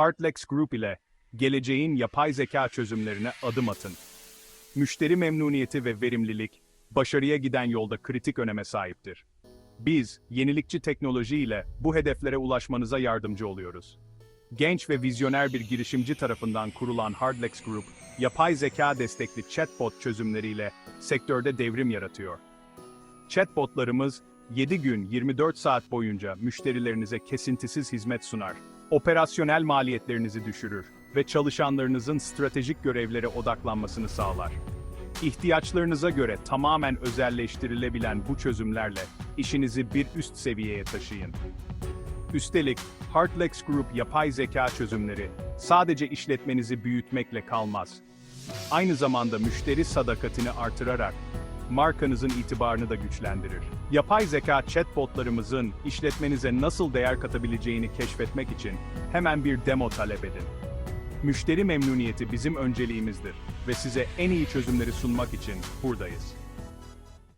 Heartlex Group ile geleceğin yapay zeka çözümlerine adım atın. Müşteri memnuniyeti ve verimlilik, başarıya giden yolda kritik öneme sahiptir. Biz, yenilikçi teknoloji ile bu hedeflere ulaşmanıza yardımcı oluyoruz. Genç ve vizyoner bir girişimci tarafından kurulan Hardlex Group, yapay zeka destekli chatbot çözümleriyle sektörde devrim yaratıyor. Chatbotlarımız 7 gün 24 saat boyunca müşterilerinize kesintisiz hizmet sunar, operasyonel maliyetlerinizi düşürür ve çalışanlarınızın stratejik görevlere odaklanmasını sağlar. İhtiyaçlarınıza göre tamamen özelleştirilebilen bu çözümlerle işinizi bir üst seviyeye taşıyın. Üstelik, Heartlex Group yapay zeka çözümleri sadece işletmenizi büyütmekle kalmaz. Aynı zamanda müşteri sadakatini artırarak markanızın itibarını da güçlendirir. Yapay zeka chatbotlarımızın işletmenize nasıl değer katabileceğini keşfetmek için hemen bir demo talep edin. Müşteri memnuniyeti bizim önceliğimizdir ve size en iyi çözümleri sunmak için buradayız.